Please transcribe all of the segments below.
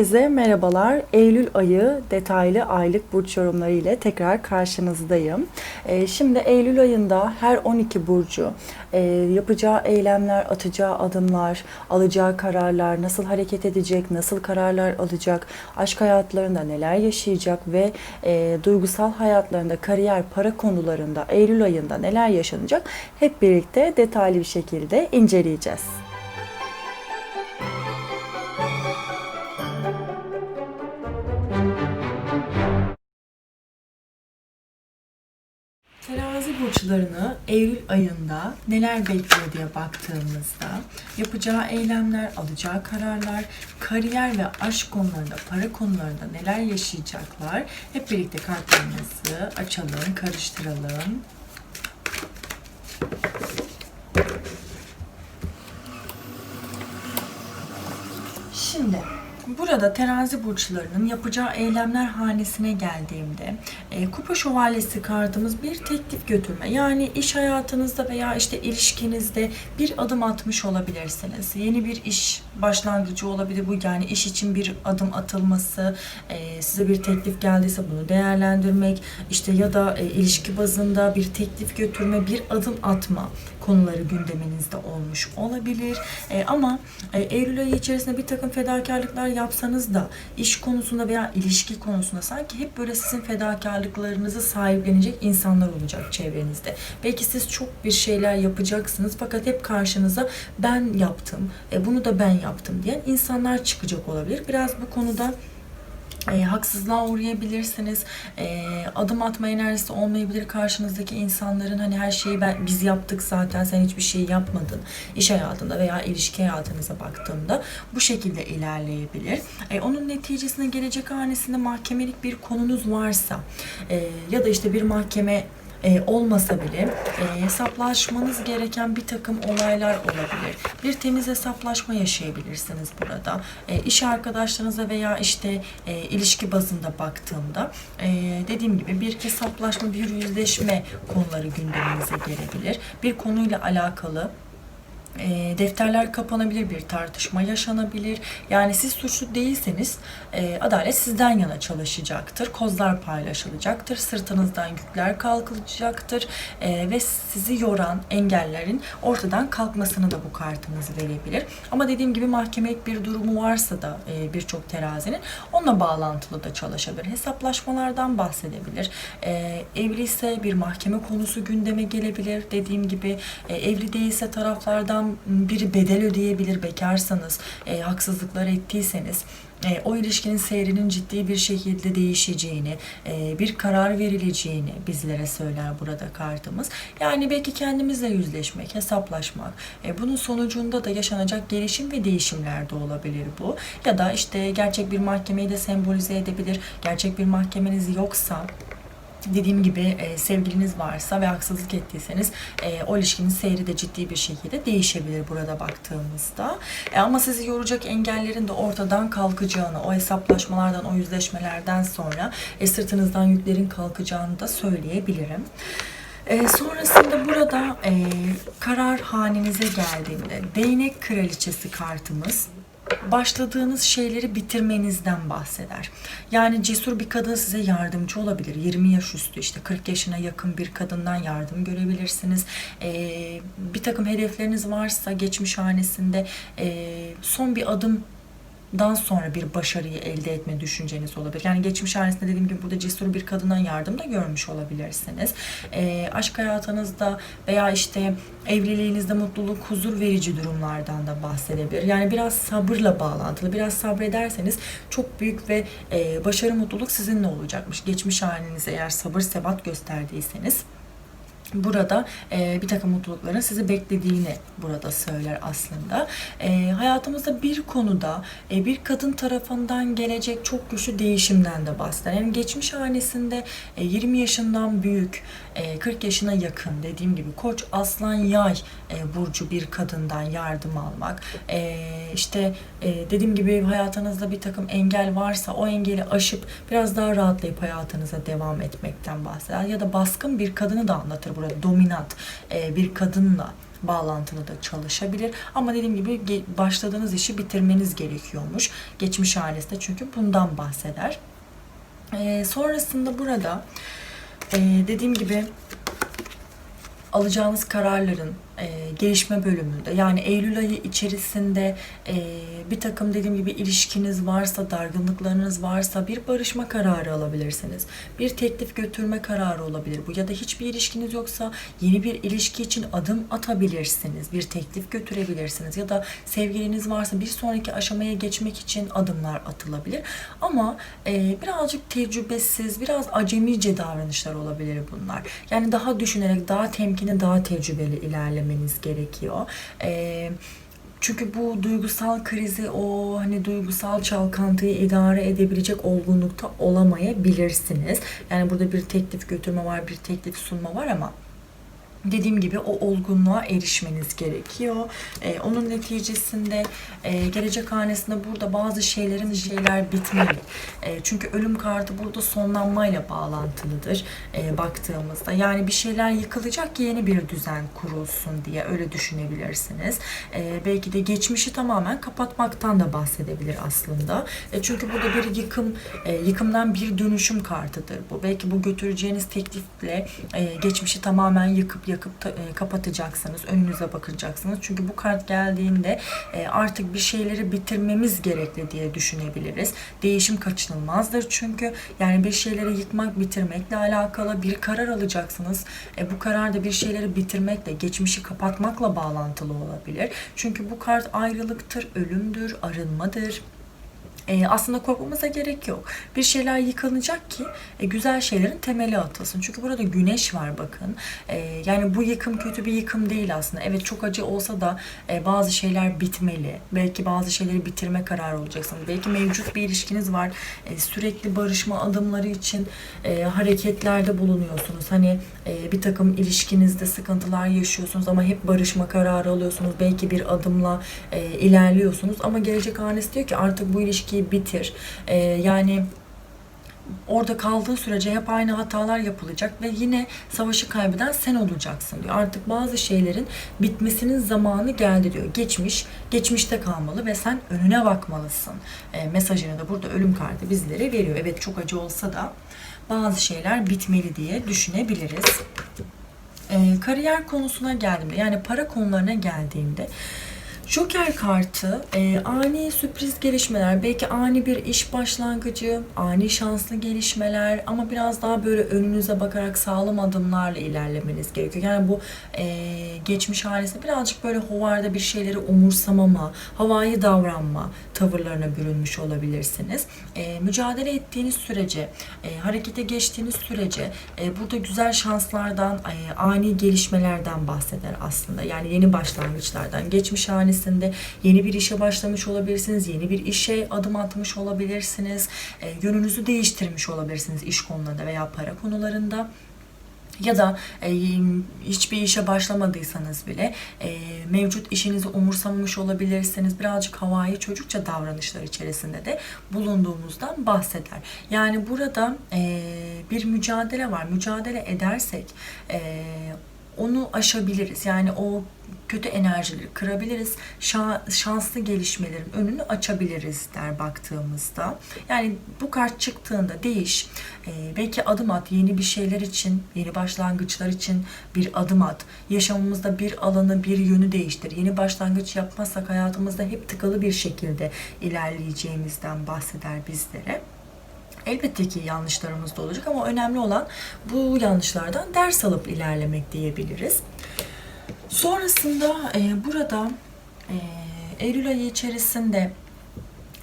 Herkese merhabalar. Eylül ayı detaylı aylık burç yorumları ile tekrar karşınızdayım. Ee, şimdi Eylül ayında her 12 burcu e, yapacağı eylemler, atacağı adımlar, alacağı kararlar, nasıl hareket edecek, nasıl kararlar alacak, aşk hayatlarında neler yaşayacak ve e, duygusal hayatlarında, kariyer, para konularında Eylül ayında neler yaşanacak hep birlikte detaylı bir şekilde inceleyeceğiz. Burçlarını Eylül ayında neler bekliyor diye baktığımızda yapacağı eylemler, alacağı kararlar, kariyer ve aşk konularında, para konularında neler yaşayacaklar hep birlikte kartlarımızı açalım, karıştıralım. Şimdi burada terazi burçlarının yapacağı eylemler hanesine geldiğimde e, kupa şövalyesi kartımız bir teklif götürme. Yani iş hayatınızda veya işte ilişkinizde bir adım atmış olabilirsiniz. Yeni bir iş başlangıcı olabilir bu. Yani iş için bir adım atılması, e, size bir teklif geldiyse bunu değerlendirmek, işte ya da e, ilişki bazında bir teklif götürme, bir adım atma konuları gündeminizde olmuş olabilir. Ama Eylül ayı içerisinde bir takım fedakarlıklar yapsanız da iş konusunda veya ilişki konusunda sanki hep böyle sizin fedakarlıklarınızı sahiplenecek insanlar olacak çevrenizde. Belki siz çok bir şeyler yapacaksınız fakat hep karşınıza ben yaptım, e, bunu da ben yaptım diyen insanlar çıkacak olabilir. Biraz bu konuda e, haksızlığa uğrayabilirsiniz. E, adım atma enerjisi olmayabilir karşınızdaki insanların hani her şeyi ben, biz yaptık zaten sen hiçbir şey yapmadın. İş hayatında veya ilişki hayatınıza baktığımda bu şekilde ilerleyebilir. E, onun neticesine gelecek hanesinde mahkemelik bir konunuz varsa e, ya da işte bir mahkeme e, olmasa bile e, hesaplaşmanız gereken bir takım olaylar olabilir. Bir temiz hesaplaşma yaşayabilirsiniz burada. E, iş arkadaşlarınıza veya işte e, ilişki bazında baktığımda e, dediğim gibi bir hesaplaşma, bir yüzleşme konuları gündeminize gelebilir. Bir konuyla alakalı e, defterler kapanabilir, bir tartışma yaşanabilir. Yani siz suçlu değilseniz e, adalet sizden yana çalışacaktır. Kozlar paylaşılacaktır. Sırtınızdan yükler kalkacaktır. E, ve sizi yoran engellerin ortadan kalkmasını da bu kartınız verebilir. Ama dediğim gibi mahkemelik bir durumu varsa da e, birçok terazinin onunla bağlantılı da çalışabilir. Hesaplaşmalardan bahsedebilir. E, evli ise bir mahkeme konusu gündeme gelebilir. Dediğim gibi e, evli değilse taraflardan biri bedel ödeyebilir bekarsanız, e, haksızlıklar ettiyseniz e, o ilişkinin seyrinin ciddi bir şekilde değişeceğini, e, bir karar verileceğini bizlere söyler burada kartımız. Yani belki kendimizle yüzleşmek, hesaplaşmak, e, bunun sonucunda da yaşanacak gelişim ve değişimler de olabilir bu. Ya da işte gerçek bir mahkemeyi de sembolize edebilir. Gerçek bir mahkemeniz yoksa dediğim gibi e, sevgiliniz varsa ve haksızlık ettiyseniz e, o ilişkinin seyri de ciddi bir şekilde değişebilir burada baktığımızda. E, ama sizi yoracak engellerin de ortadan kalkacağını, o hesaplaşmalardan, o yüzleşmelerden sonra e, sırtınızdan yüklerin kalkacağını da söyleyebilirim. E, sonrasında burada e, karar hanenize geldiğinde değnek kraliçesi kartımız başladığınız şeyleri bitirmenizden bahseder. Yani cesur bir kadın size yardımcı olabilir. 20 yaş üstü işte 40 yaşına yakın bir kadından yardım görebilirsiniz. Ee, bir takım hedefleriniz varsa geçmiş hanesinde e, son bir adım dan sonra bir başarıyı elde etme düşünceniz olabilir. Yani geçmiş hanesinde dediğim gibi burada cesur bir kadından yardım da görmüş olabilirsiniz. E, aşk hayatınızda veya işte evliliğinizde mutluluk, huzur verici durumlardan da bahsedebilir. Yani biraz sabırla bağlantılı. Biraz sabrederseniz çok büyük ve e, başarı, mutluluk sizinle olacakmış. Geçmiş halinize eğer sabır, sebat gösterdiyseniz burada e, bir takım mutlulukların sizi beklediğini burada söyler aslında. E, hayatımızda bir konuda e, bir kadın tarafından gelecek çok güçlü değişimden de bahseder. Yani geçmiş hanesinde e, 20 yaşından büyük, e, 40 yaşına yakın dediğim gibi koç, aslan, yay e, burcu bir kadından yardım almak. E, işte e, dediğim gibi hayatınızda bir takım engel varsa o engeli aşıp biraz daha rahatlayıp hayatınıza devam etmekten bahseder. Ya da baskın bir kadını da anlatır burada dominant e, bir kadınla bağlantılı da çalışabilir. Ama dediğim gibi başladığınız işi bitirmeniz gerekiyormuş. Geçmiş ailesi de çünkü bundan bahseder. Ee, sonrasında burada e, dediğim gibi alacağınız kararların e, gelişme bölümünde yani Eylül ayı içerisinde e, bir takım dediğim gibi ilişkiniz varsa, dargınlıklarınız varsa bir barışma kararı alabilirsiniz. Bir teklif götürme kararı olabilir bu ya da hiçbir ilişkiniz yoksa yeni bir ilişki için adım atabilirsiniz. Bir teklif götürebilirsiniz ya da sevgiliniz varsa bir sonraki aşamaya geçmek için adımlar atılabilir. Ama e, birazcık tecrübesiz, biraz acemice davranışlar olabilir bunlar. Yani daha düşünerek, daha temkinli, daha tecrübeli ilerlemeniz gerekiyor. E, çünkü bu duygusal krizi, o hani duygusal çalkantıyı idare edebilecek olgunlukta olamayabilirsiniz. Yani burada bir teklif götürme var, bir teklif sunma var ama dediğim gibi o olgunluğa erişmeniz gerekiyor. Ee, onun neticesinde e, gelecek hanesinde burada bazı şeylerin şeyler bitmeli. E, çünkü ölüm kartı burada sonlanmayla bağlantılıdır e, baktığımızda. Yani bir şeyler yıkılacak ki yeni bir düzen kurulsun diye öyle düşünebilirsiniz. E, belki de geçmişi tamamen kapatmaktan da bahsedebilir aslında. E, çünkü burada bir yıkım, e, yıkımdan bir dönüşüm kartıdır bu. Belki bu götüreceğiniz teklifle e, geçmişi tamamen yıkıp yakıp ta- e, kapatacaksınız. Önünüze bakacaksınız. Çünkü bu kart geldiğinde e, artık bir şeyleri bitirmemiz gerekli diye düşünebiliriz. Değişim kaçınılmazdır çünkü yani bir şeyleri yıkmak, bitirmekle alakalı bir karar alacaksınız. E, bu karar da bir şeyleri bitirmekle, geçmişi kapatmakla bağlantılı olabilir. Çünkü bu kart ayrılıktır, ölümdür, arınmadır. E, aslında korkmamıza gerek yok. Bir şeyler yıkılacak ki e, güzel şeylerin temeli atılsın. Çünkü burada güneş var bakın. E, yani bu yıkım kötü bir yıkım değil aslında. Evet çok acı olsa da e, bazı şeyler bitmeli. Belki bazı şeyleri bitirme kararı olacaksınız. Belki mevcut bir ilişkiniz var. E, sürekli barışma adımları için e, hareketlerde bulunuyorsunuz. Hani e, bir takım ilişkinizde sıkıntılar yaşıyorsunuz ama hep barışma kararı alıyorsunuz. Belki bir adımla e, ilerliyorsunuz ama gelecek hanesi diyor ki artık bu ilişkiyi bitir. E, yani orada kaldığı sürece hep aynı hatalar yapılacak ve yine savaşı kaybeden sen olacaksın diyor. Artık bazı şeylerin bitmesinin zamanı geldi diyor. Geçmiş, geçmişte kalmalı ve sen önüne bakmalısın. E, mesajını da burada ölüm kartı bizlere veriyor. Evet çok acı olsa da bazı şeyler bitmeli diye düşünebiliriz. E, kariyer konusuna geldiğimde yani para konularına geldiğimde Joker kartı e, ani sürpriz gelişmeler, belki ani bir iş başlangıcı, ani şanslı gelişmeler ama biraz daha böyle önünüze bakarak sağlam adımlarla ilerlemeniz gerekiyor. Yani bu e, geçmiş halinde birazcık böyle hovarda bir şeyleri umursamama, havai davranma tavırlarına bürünmüş olabilirsiniz. E, mücadele ettiğiniz sürece, e, harekete geçtiğiniz sürece e, burada güzel şanslardan, e, ani gelişmelerden bahseder aslında. Yani yeni başlangıçlardan, geçmiş hanesinde yeni bir işe başlamış olabilirsiniz, yeni bir işe adım atmış olabilirsiniz, e, yönünüzü değiştirmiş olabilirsiniz iş konularında veya para konularında ya da e, hiçbir işe başlamadıysanız bile e, mevcut işinizi umursamamış olabilirsiniz. Birazcık havai çocukça davranışlar içerisinde de bulunduğumuzdan bahseder. Yani burada e, bir mücadele var. Mücadele edersek e, onu aşabiliriz. Yani o kötü enerjileri kırabiliriz. Şa- şanslı gelişmelerin önünü açabiliriz der baktığımızda. Yani bu kart çıktığında değiş. Ee, belki adım at yeni bir şeyler için, yeni başlangıçlar için bir adım at. Yaşamımızda bir alanı, bir yönü değiştir. Yeni başlangıç yapmazsak hayatımızda hep tıkalı bir şekilde ilerleyeceğimizden bahseder bizlere. Elbette ki yanlışlarımız da olacak ama önemli olan bu yanlışlardan ders alıp ilerlemek diyebiliriz. Sonrasında e, burada e, Eylül ayı içerisinde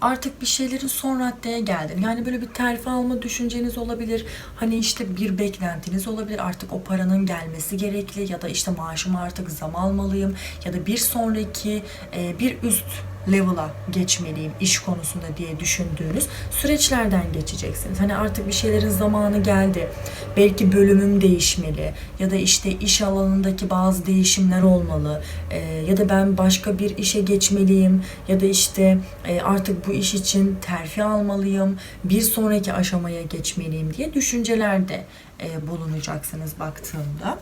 artık bir şeylerin son raddeye geldin. Yani böyle bir terfi alma düşünceniz olabilir. Hani işte bir beklentiniz olabilir. Artık o paranın gelmesi gerekli ya da işte maaşımı artık zam almalıyım ya da bir sonraki e, bir üst level'a geçmeliyim iş konusunda diye düşündüğünüz süreçlerden geçeceksiniz. Hani artık bir şeylerin zamanı geldi. Belki bölümüm değişmeli ya da işte iş alanındaki bazı değişimler olmalı Ee, ya da ben başka bir işe geçmeliyim ya da işte e, artık bu iş için terfi almalıyım, bir sonraki aşamaya geçmeliyim diye düşüncelerde e, bulunacaksınız baktığımda.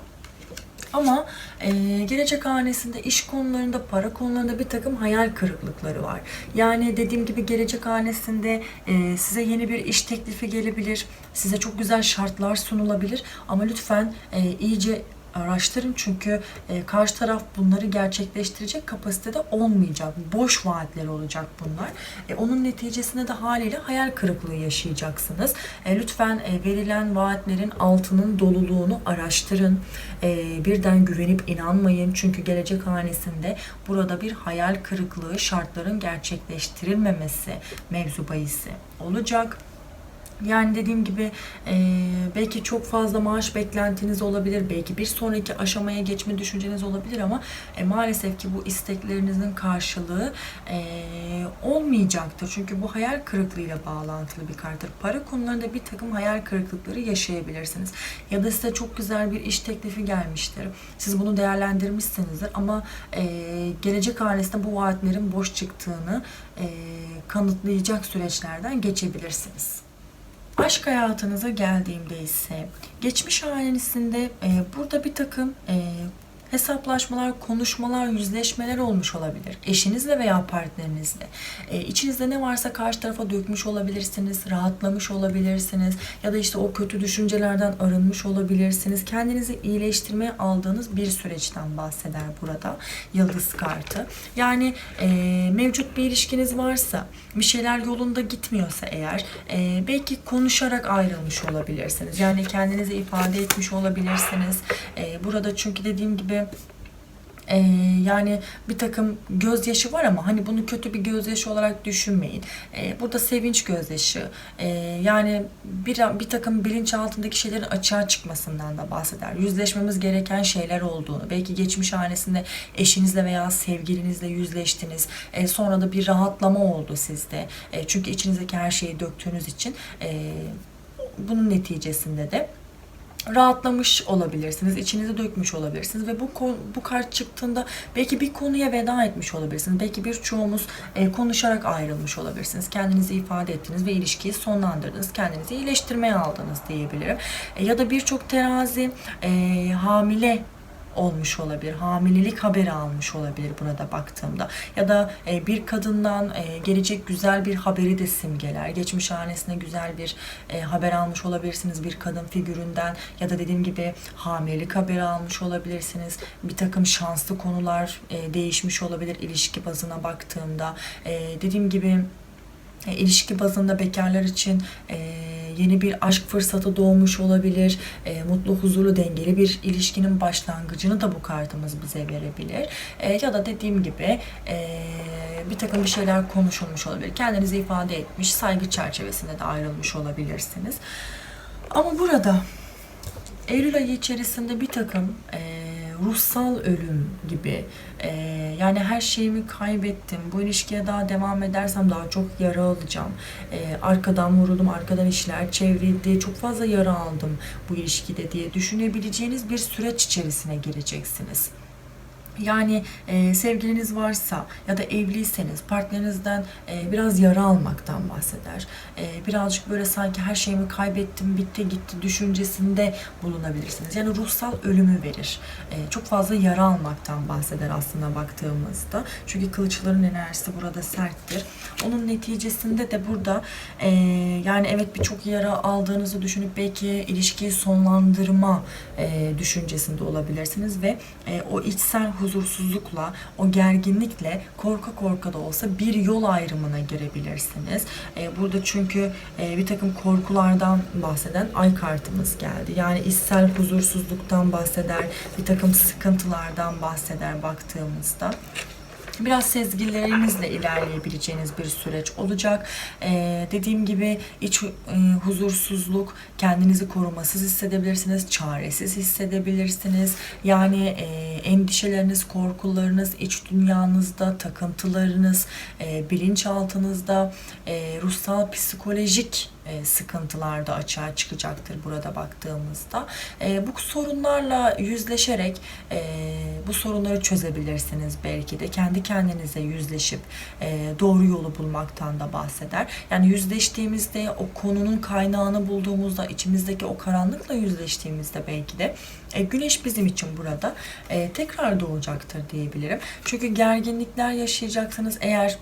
Ama e, gelecek hanesinde iş konularında, para konularında bir takım hayal kırıklıkları var. Yani dediğim gibi gelecek hanesinde e, size yeni bir iş teklifi gelebilir, size çok güzel şartlar sunulabilir. Ama lütfen e, iyice araştırın çünkü e, karşı taraf bunları gerçekleştirecek kapasitede olmayacak. Boş vaatler olacak bunlar. E, onun neticesinde de haliyle hayal kırıklığı yaşayacaksınız. E, lütfen e, verilen vaatlerin altının doluluğunu araştırın. E, birden güvenip inanmayın. Çünkü gelecek hanesinde burada bir hayal kırıklığı, şartların gerçekleştirilmemesi mevzu bahisi olacak. Yani dediğim gibi e, belki çok fazla maaş beklentiniz olabilir. Belki bir sonraki aşamaya geçme düşünceniz olabilir ama e, maalesef ki bu isteklerinizin karşılığı e, olmayacaktır. Çünkü bu hayal kırıklığıyla bağlantılı bir karttır. Para konularında bir takım hayal kırıklıkları yaşayabilirsiniz. Ya da size çok güzel bir iş teklifi gelmiştir. Siz bunu değerlendirmişsinizdir ama e, gelecek hanesinde bu vaatlerin boş çıktığını e, kanıtlayacak süreçlerden geçebilirsiniz. Aşk hayatınıza geldiğimde ise geçmiş hanesinde e, burada bir takım e, hesaplaşmalar, konuşmalar, yüzleşmeler olmuş olabilir. Eşinizle veya partnerinizle. E, içinizde ne varsa karşı tarafa dökmüş olabilirsiniz, rahatlamış olabilirsiniz ya da işte o kötü düşüncelerden arınmış olabilirsiniz. Kendinizi iyileştirmeye aldığınız bir süreçten bahseder burada yıldız kartı. Yani e, mevcut bir ilişkiniz varsa, bir şeyler yolunda gitmiyorsa eğer e, belki konuşarak ayrılmış olabilirsiniz. Yani kendinizi ifade etmiş olabilirsiniz. E, burada çünkü dediğim gibi ee, yani bir takım gözyaşı var ama hani bunu kötü bir gözyaşı olarak düşünmeyin. Ee, burada sevinç gözyaşı. Ee, yani bir, bir takım bilinç altındaki şeylerin açığa çıkmasından da bahseder. Yüzleşmemiz gereken şeyler olduğunu. Belki geçmiş hanesinde eşinizle veya sevgilinizle yüzleştiniz. Ee, sonra da bir rahatlama oldu sizde. Ee, çünkü içinizdeki her şeyi döktüğünüz için e, bunun neticesinde de rahatlamış olabilirsiniz, içinizi dökmüş olabilirsiniz ve bu bu kart çıktığında belki bir konuya veda etmiş olabilirsiniz. Belki birçoğumuz e, konuşarak ayrılmış olabilirsiniz. Kendinizi ifade ettiniz ve ilişkiyi sonlandırdınız. Kendinizi iyileştirmeye aldınız diyebilirim. E, ya da birçok terazi e, hamile olmuş olabilir. Hamilelik haberi almış olabilir burada baktığımda. Ya da e, bir kadından e, gelecek güzel bir haberi de simgeler. Geçmiş hanesine güzel bir e, haber almış olabilirsiniz bir kadın figüründen ya da dediğim gibi hamilelik haberi almış olabilirsiniz. Bir takım şanslı konular değişmiş olabilir ilişki bazına baktığımda. Dediğim gibi e, ilişki bazında bekarlar için e, yeni bir aşk fırsatı doğmuş olabilir. E, mutlu, huzurlu, dengeli bir ilişkinin başlangıcını da bu kartımız bize verebilir. E, ya da dediğim gibi e, bir takım bir şeyler konuşulmuş olabilir. Kendinizi ifade etmiş, saygı çerçevesinde de ayrılmış olabilirsiniz. Ama burada Eylül ayı içerisinde bir takım e, ruhsal ölüm gibi e, yani her şeyimi kaybettim bu ilişkiye daha devam edersem daha çok yara alacağım e, arkadan vuruldum arkadan işler çevrildi çok fazla yara aldım bu ilişkide diye düşünebileceğiniz bir süreç içerisine gireceksiniz. Yani e, sevgiliniz varsa ya da evliyseniz partnerinizden e, biraz yara almaktan bahseder. E, birazcık böyle sanki her şeyimi kaybettim, bitti gitti düşüncesinde bulunabilirsiniz. Yani ruhsal ölümü verir. E, çok fazla yara almaktan bahseder aslında baktığımızda. Çünkü kılıçların enerjisi burada serttir. Onun neticesinde de burada e, yani evet birçok yara aldığınızı düşünüp belki ilişkiyi sonlandırma e, düşüncesinde olabilirsiniz ve e, o içsel huzursuzlukla, o gerginlikle korka korka da olsa bir yol ayrımına girebilirsiniz. E, burada çünkü e, bir takım korkulardan bahseden ay kartımız geldi. Yani içsel huzursuzluktan bahseder, bir takım sıkıntılardan bahseder baktığımızda biraz sezgilerinizle ilerleyebileceğiniz bir süreç olacak. Ee, dediğim gibi iç e, huzursuzluk, kendinizi korumasız hissedebilirsiniz, çaresiz hissedebilirsiniz. Yani e, endişeleriniz, korkularınız, iç dünyanızda, takıntılarınız, e, bilinçaltınızda, e, ruhsal, psikolojik e, sıkıntılar da açığa çıkacaktır burada baktığımızda. E, bu sorunlarla yüzleşerek e, bu sorunları çözebilirsiniz belki de. Kendi kendinize yüzleşip e, doğru yolu bulmaktan da bahseder. Yani yüzleştiğimizde o konunun kaynağını bulduğumuzda içimizdeki o karanlıkla yüzleştiğimizde belki de güneş bizim için burada tekrar doğacaktır diyebilirim. Çünkü gerginlikler yaşayacaksınız eğer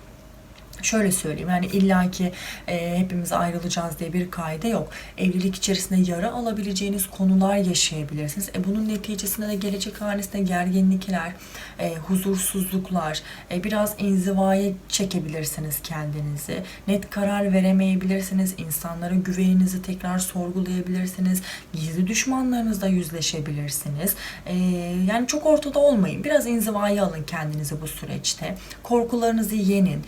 Şöyle söyleyeyim yani illaki e, hepimiz ayrılacağız diye bir kaide yok. Evlilik içerisinde yara alabileceğiniz konular yaşayabilirsiniz. E, bunun neticesinde de gelecek hanesinde gerginlikler, e, huzursuzluklar, e, biraz inzivaya çekebilirsiniz kendinizi. Net karar veremeyebilirsiniz. İnsanlara güveninizi tekrar sorgulayabilirsiniz. Gizli düşmanlarınızla yüzleşebilirsiniz. E, yani çok ortada olmayın. Biraz inzivaya alın kendinizi bu süreçte. Korkularınızı yenin.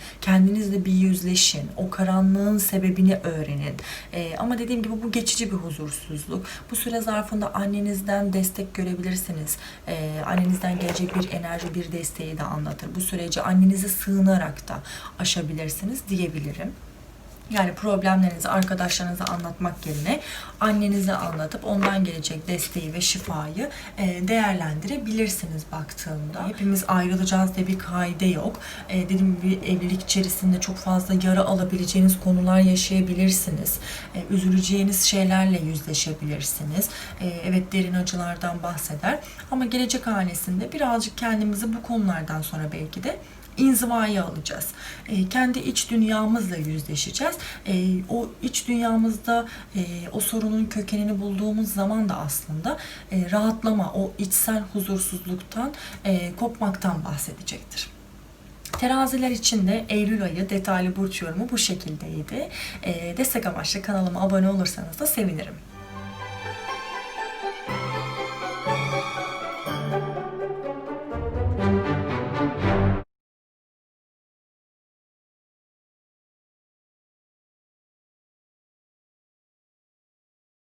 Kendinizle bir yüzleşin. O karanlığın sebebini öğrenin. E, ama dediğim gibi bu geçici bir huzursuzluk. Bu süre zarfında annenizden destek görebilirsiniz. E, annenizden gelecek bir enerji, bir desteği de anlatır. Bu süreci annenize sığınarak da aşabilirsiniz diyebilirim. Yani problemlerinizi arkadaşlarınıza anlatmak yerine annenize anlatıp ondan gelecek desteği ve şifayı e, değerlendirebilirsiniz baktığımda. Hepimiz ayrılacağız diye bir kaide yok. E, dediğim gibi evlilik içerisinde çok fazla yara alabileceğiniz konular yaşayabilirsiniz. E, üzüleceğiniz şeylerle yüzleşebilirsiniz. Evet derin acılardan bahseder. Ama gelecek hanesinde birazcık kendimizi bu konulardan sonra belki de inzivaya alacağız. E, kendi iç dünyamızla yüzleşeceğiz. E, o iç dünyamızda e, o sorunun kökenini bulduğumuz zaman da aslında e, rahatlama, o içsel huzursuzluktan, e, kopmaktan bahsedecektir. Teraziler için de Eylül ayı detaylı burç yorumu bu şekildeydi. E, destek amaçlı kanalıma abone olursanız da sevinirim.